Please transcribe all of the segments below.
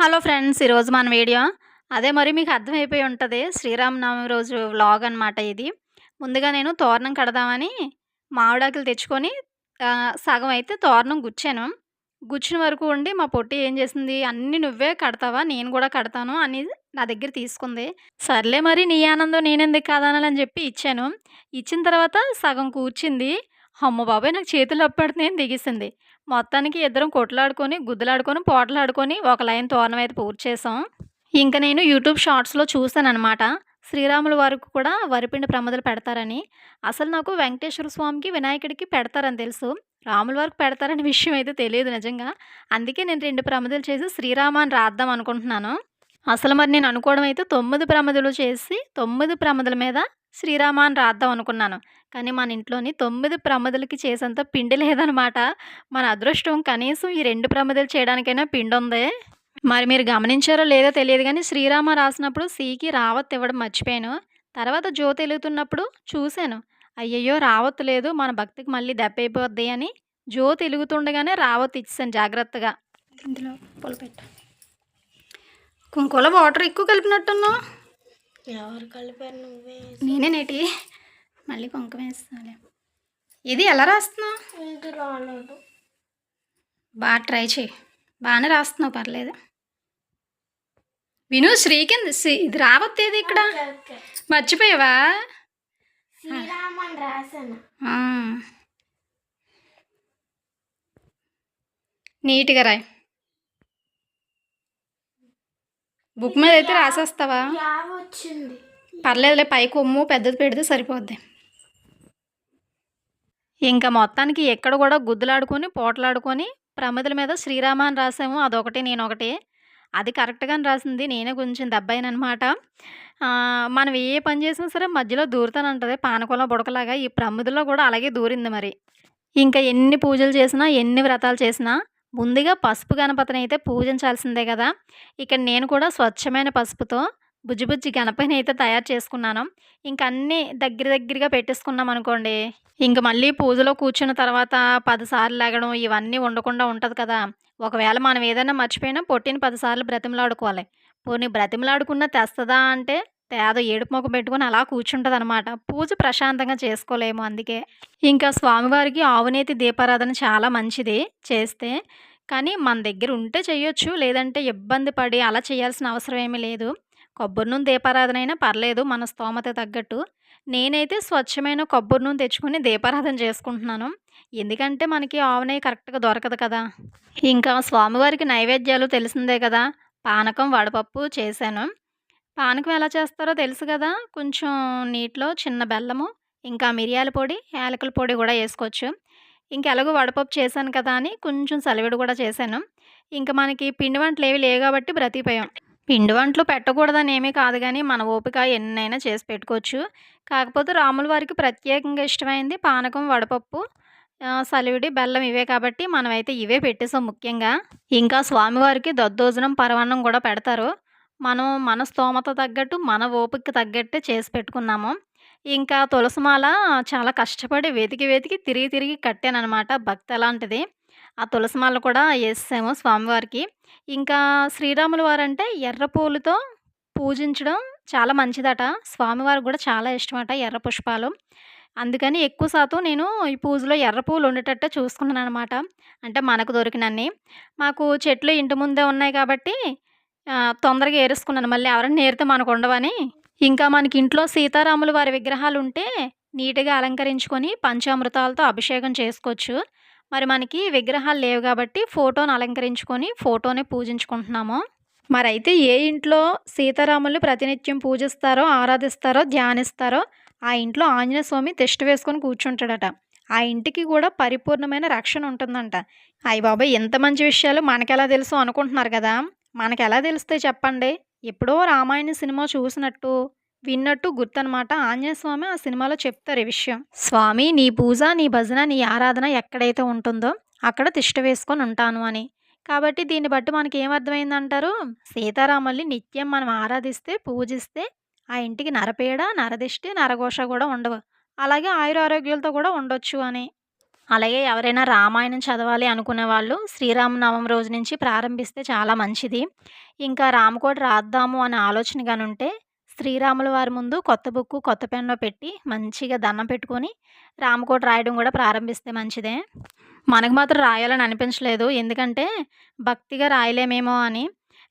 Hello friends ఈరోజు మన video. అదే మరి మీకు అర్థమైపోయి ఉంటుంది శ్రీరామనవమి రోజు వ్లాగ్ అనమాట ఇది. ముందుగా నేను తోరణం కడదామని మామిడాకులు తెచ్చుకొని సగం అయితే తోరణం గుచ్చాను. గుచ్చిన వరకు ఉండి మా పొట్టి ఏం చేసింది అన్ని నువ్వే కడతావా నేను కూడా కడతాను అని నా దగ్గర తీసుకుంది. సర్లే మరి నీ ఆనందం నేనెందుకు కాదనాలని చెప్పి ఇచ్చాను. ఇచ్చిన తర్వాత సగం కూర్చింది. అమ్మ బాబాయ్ నాకు చేతులు అప్పడితే దిగేసింది. మొత్తానికి ఇద్దరం కొట్లాడుకొని గుద్దులాడుకొని పోటలాడుకొని ఒక లైన్ తోరణం అయితే పూర్తి చేసాం. ఇంకా నేను యూట్యూబ్ షార్ట్స్లో చూశాను అనమాట శ్రీరాముల వారికి కూడా వరిపిండి ప్రమదలు పెడతారని. అసలు నాకు వెంకటేశ్వర స్వామికి వినాయకుడికి పెడతారని తెలుసు. రాముల వారికి పెడతారనే విషయం అయితే తెలియదు నిజంగా. అందుకే నేను రెండు ప్రమదలు చేసి శ్రీరామ అని రాద్దాం అనుకుంటున్నాను. అసలు మరి నేను అనుకోవడం అయితే తొమ్మిది ప్రమదలు చేసి తొమ్మిది ప్రమదల మీద శ్రీరామ అని రాద్దాం అనుకున్నాను. కానీ మన ఇంట్లోని తొమ్మిది ప్రమదలకి చేసేంత పిండి లేదనమాట. మన అదృష్టం కనీసం ఈ రెండు ప్రమదలు చేయడానికైనా పిండి ఉందే మరి మీరు గమనించారో లేదో తెలియదు కానీ శ్రీరామ రాసినప్పుడు సీకి రావత్ ఇవ్వడం మర్చిపోయాను. తర్వాత జ్యోతి వెలుగుతున్నప్పుడు చూశాను. అయ్యయ్యో రావత్ లేదు. మన భక్తికి మళ్ళీ దెబ్బ అయిపోద్ది అని జ్యోతి వెలుగుతుండగానే రావత్ ఇచ్చాను జాగ్రత్తగా. ఇందులో పొలపెట్ట. కుంకుల వాటర్ ఎక్కువ కలిపినట్టున్నా ఎవరు కలిపారు నువ్వే? నేనే నేటి. మళ్ళీ కుంకుమ వేస్తాను ఇది ఎలా రాస్తున్నావు? ఇది రాలేదు. బాగా ట్రై చేయి. బాగానే రాస్తున్నావు పర్లేదు. విను శ్రీకింద ఇది రావత్తేది ఇక్కడ. Okay, okay. మర్చిపోయావా? శ్రీరామన్ ఆ. నీట్గా రాయి. బుక్ మీద అయితే రాసేస్తావా? వచ్చింది పర్లేదులే పై కొమ్ము పెద్దది పెడితే సరిపోద్ది. ఇంకా మొత్తానికి ఎక్కడ కూడా గుద్దులాడుకొని పోటలాడుకొని ప్రమిదల మీద శ్రీరామ అని రాసాము. అదొకటి నేను ఒకటి అది కరెక్ట్గానే రాసింది. నేనే కొంచెం దెబ్బయినమాట మనం ఏ పని చేసినా సరే మధ్యలో దూరుతానంటది. పానకంలో బుడకలాగా ఈ ప్రమిదలో కూడా అలాగే దూరింది మరి. ఇంకా ఎన్ని పూజలు చేసినా ఎన్ని వ్రతాలు చేసినా ముందుగా పసుపు గణపతిని అయితే పూజించాల్సిందే కదా! ఇక్కడ నేను కూడా స్వచ్ఛమైన పసుపుతో బుజ్జి బుజ్జి గణపతిని అయితే తయారు చేసుకున్నాను. ఇంక అన్నీ దగ్గర దగ్గరగా పెట్టేసుకున్నాం అనుకోండి ఇంక మళ్ళీ పూజలో కూర్చున్న తర్వాత పదిసార్లు లేగడం ఇవన్నీ ఉండకుండా ఉంటుంది కదా! ఒకవేళ మనం ఏదైనా మర్చిపోయినా పొట్టిని పదిసార్లు బ్రతిమలాడుకోవాలి. పోనీ బ్రతిమలాడుకున్న తెస్తుందా అంటే తేదో ఏడుపు మొక్క పెట్టుకొని అలా కూర్చుంటుంది అనమాట పూజ ప్రశాంతంగా చేసుకోలేము అందుకే. ఇంకా స్వామివారికి ఆవునేతి దీపారాధన చాలా మంచిది చేస్తే. కానీ మన దగ్గర ఉంటే చేయొచ్చు లేదంటే ఇబ్బంది పడి అలా చేయాల్సిన అవసరం ఏమీ లేదు. కొబ్బరి నూనె దీపారాధన అయినా పర్లేదు మన స్తోమత తగ్గట్టు. నేనైతే స్వచ్ఛమైన కొబ్బరి నూనె తెచ్చుకొని దీపారాధన చేసుకుంటున్నాను. ఎందుకంటే మనకి ఆవు కరెక్ట్గా దొరకదు కదా. ఇంకా స్వామివారికి నైవేద్యాలు తెలిసిందే కదా. పానకం వడపప్పు చేశాను. పానకం ఎలా చేస్తారో తెలుసు కదా! కొంచెం నీటిలో చిన్న బెల్లము ఇంకా మిరియాల పొడి యాలకుల పొడి కూడా వేసుకోవచ్చు. ఇంకెలాగో వడపప్పు చేశాను కదా అని కొంచెం సలివిడి కూడా చేశాను. ఇంకా మనకి పిండి వంటలు ఏవి లేవు కాబట్టి బ్రతికిపోయాం. పిండి వంటలు పెట్టకూడదని ఏమీ కాదు కానీ మన ఓపిక ఎన్నైనా చేసి పెట్టుకోవచ్చు. కాకపోతే రాముల వారికి ప్రత్యేకంగా ఇష్టమైంది పానకం వడపప్పు సలివిడి బెల్లం ఇవే కాబట్టి మనమైతే ఇవే పెట్టేసాం ముఖ్యంగా. ఇంకా స్వామివారికి దద్దోజనం పరవన్నం కూడా పెడతారు. మనం మన స్తోమత తగ్గట్టు మన ఓపిక తగ్గట్టే చేసి పెట్టుకున్నాము. ఇంకా తులసిమాల చాలా కష్టపడి వెతికి వెతికి తిరిగి తిరిగి కట్టానమాట భక్తి అలాంటిది ఆ తులసిమాల కూడా వేసాము స్వామివారికి. ఇంకా శ్రీరాముల వారంటే ఎర్ర పూలతో పూజించడం చాలా మంచిదట. స్వామివారికి కూడా చాలా ఇష్టమట ఎర్ర పుష్పాలు. అందుకని ఎక్కువ శాతం నేను ఈ పూజలో ఎర్ర పూలు ఉండేటట్టు చూసుకున్నాను అనమాట అంటే మనకు దొరికినన్ని. మాకు చెట్లు ఇంటి ముందే ఉన్నాయి కాబట్టి తొందరగా ఏరుసుకున్నాను. మళ్ళీ ఎవరైనా నేరితే మనకు ఉండవని. ఇంకా మనకి ఇంట్లో సీతారాములు వారి విగ్రహాలు ఉంటే నీట్గా అలంకరించుకొని పంచామృతాలతో అభిషేకం చేసుకోవచ్చు. మరి మనకి విగ్రహాలు లేవు కాబట్టి ఫోటోని అలంకరించుకొని ఫోటోనే పూజించుకుంటున్నాము. మరైతే ఏ ఇంట్లో సీతారాములు ప్రతినిత్యం పూజిస్తారో ఆరాధిస్తారో ధ్యానిస్తారో ఆ ఇంట్లో ఆంజనేయ స్వామి తిష్ట వేసుకొని కూర్చుంటాడట. ఆ ఇంటికి కూడా పరిపూర్ణమైన రక్షణ ఉంటుందంట. అయ్య బాబాయ్ ఎంత మంచి విషయాలు మనకెలా తెలుసు అనుకుంటున్నారు కదా? మనకు ఎలా తెలిస్తే చెప్పండి? ఎప్పుడో రామాయణ సినిమా చూసినట్టు విన్నట్టు గుర్తనమాట ఆంజనేయ స్వామి ఆ సినిమాలో చెప్తారు ఈ విషయం. స్వామి నీ పూజ నీ భజన నీ ఆరాధన ఎక్కడైతే ఉంటుందో అక్కడ తిష్ట వేసుకొని ఉంటాను అని. కాబట్టి దీన్ని బట్టి మనకి ఏమర్థమైందంటారు సీతారాముల్ని నిత్యం మనం ఆరాధిస్తే పూజిస్తే ఆ ఇంటికి నరపీడ నరదిష్టి నరఘోష కూడా ఉండవు. అలాగే ఆయుర ఆరోగ్యాలతో కూడా ఉండొచ్చు అని. అలాగే ఎవరైనా రామాయణం చదవాలి అనుకునే వాళ్ళు శ్రీరామనవం రోజు నుంచి ప్రారంభిస్తే చాలా మంచిది. ఇంకా రామకోట రాద్దాము అనే ఆలోచన కానుంటే ఉంటే శ్రీరాముల వారి ముందు కొత్త బుక్కు కొత్త పెన్లో పెట్టి మంచిగా దండం పెట్టుకొని రామకోట రాయడం కూడా ప్రారంభిస్తే మంచిదే. మనకు మాత్రం రాయాలని అనిపించలేదు. ఎందుకంటే భక్తిగా రాయలేమేమో అని.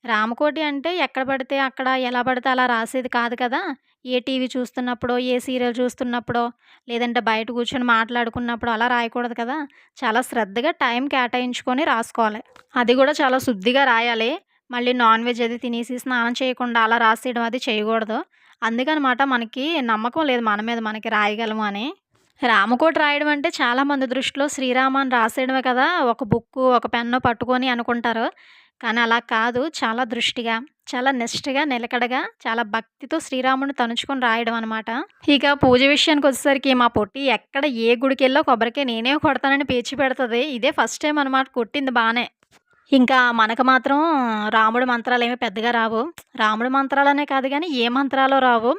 రామకోటి అంటే ఎక్కడ పడితే అక్కడ ఎలా పడితే అలా రాసేది కాదు కదా. ఏ టీవీ చూస్తున్నప్పుడో ఏ సీరియల్ చూస్తున్నప్పుడో లేదంటే బయట కూర్చొని మాట్లాడుకున్నప్పుడు అలా రాయకూడదు కదా. చాలా శ్రద్ధగా టైం కేటాయించుకొని రాసుకోవాలి. అది కూడా చాలా శుద్ధిగా రాయాలి. మళ్ళీ నాన్ వెజ్ అది తినేసి స్నానం చేయకుండా అలా రాసేయడం అది చేయకూడదు. అందుకనమాట మనకి నమ్మకం లేదు మన మీద మనకి రాయగలము అని. రామకోట రాయడం అంటే చాలామంది దృష్టిలో శ్రీరామ అని రాసేయడమే కదా. ఒక బుక్కు ఒక పెన్ను పట్టుకొని అనుకుంటారు. కానీ అలా కాదు. చాలా దృష్టిగా చాలా నిష్టగా నిలకడగా చాలా భక్తితో శ్రీరాముని తనుచుకొని రాయడం అనమాట ఇక పూజ విషయానికి వచ్చేసరికి మా పొట్టి ఎక్కడ ఏ గుడికి వెళ్ళో నేనే కొడతానని పేచి పెడుతుంది. ఇదే ఫస్ట్ టైం అనమాట కొట్టింది బాగానే ఇంకా మనకు మాత్రం రాముడి మంత్రాలు ఏమీ పెద్దగా రావు. రాముడి మంత్రాలనే కాదు కానీ ఏ మంత్రాలు రావు.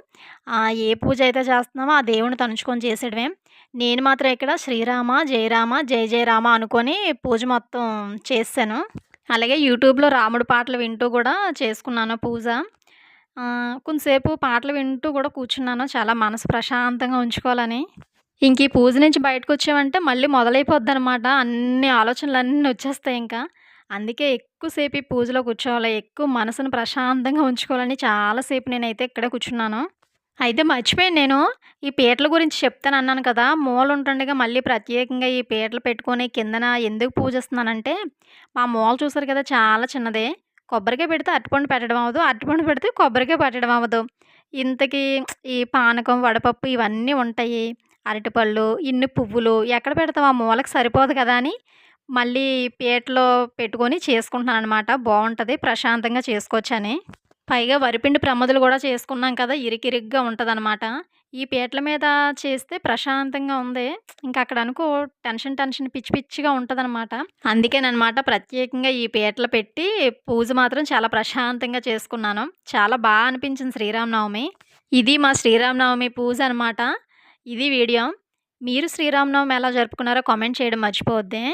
ఏ పూజ అయితే చేస్తున్నామో ఆ దేవుని తనుచుకొని చేసేయడమే. నేను మాత్రం ఇక్కడ శ్రీరామ జయరామ జయ జయరామ అనుకొని పూజ మొత్తం చేశాను అలాగే యూట్యూబ్లో రాముడు పాటలు వింటూ కూడా చేసుకున్నాను పూజ. కొంతసేపు పాటలు వింటూ కూడా కూర్చున్నాను. చాలా మనసు ప్రశాంతంగా ఉంచుకోవాలని. ఇంక ఈ పూజ నుంచి బయటకు వచ్చామంటే మళ్ళీ మొదలైపోద్ది అనమాట అన్ని ఆలోచనలు అన్నీ వచ్చేస్తాయి ఇంకా. అందుకే ఎక్కువసేపు ఈ పూజలో కూర్చోవాలి. ఎక్కువ మనసును ప్రశాంతంగా ఉంచుకోవాలని చాలాసేపు నేనైతే ఇక్కడే కూర్చున్నాను. అయితే మర్చిపోయాను నేను. ఈ పీటల గురించి చెప్తాను అన్నాను కదా మూల ఉంటుండగా మళ్ళీ ప్రత్యేకంగా ఈ పీటలు పెట్టుకొని కిందన ఎందుకు పూజిస్తున్నానంటే మా మూల చూసారు కదా చాలా చిన్నదే. కొబ్బరికాయ పెడితే అరటిపండు పెట్టడం అవ్వదు అరటిపండు పెడితే కొబ్బరికాయ పెట్టడం అవ్వదు. ఇంతకీ ఈ పానకం వడపప్పు ఇవన్నీ ఉంటాయి. అరటిపళ్ళు ఇన్ని పువ్వులు ఎక్కడ పెడతాం? ఆ మూలకు సరిపోదు కదా అని మళ్ళీ పీటలో పెట్టుకొని చేసుకుంటున్నాను అనమాట బాగుంటుంది ప్రశాంతంగా చేసుకోవచ్చని. పైగా వరిపిండి ప్రమదలు కూడా చేసుకున్నాం కదా ఇరికిరిగ్గా ఉంటుందన్నమాట. ఈ పీటల మీద చేస్తే ప్రశాంతంగా ఉంది. ఇంకా అక్కడ అనుకో టెన్షన్ టెన్షన్ పిచ్చి పిచ్చిగా ఉంటుందన్నమాట. అందుకేనమాట ప్రత్యేకంగా ఈ పీటలు పెట్టి పూజ మాత్రం చాలా ప్రశాంతంగా చేసుకున్నాను. చాలా బాగా అనిపించింది శ్రీరామనవమి. ఇది మా శ్రీరామనవమి పూజ అనమాట ఇది వీడియో. మీరు శ్రీరామనవమి ఎలా జరుపుకున్నారో కామెంట్ చేయడం మర్చిపోవద్దే.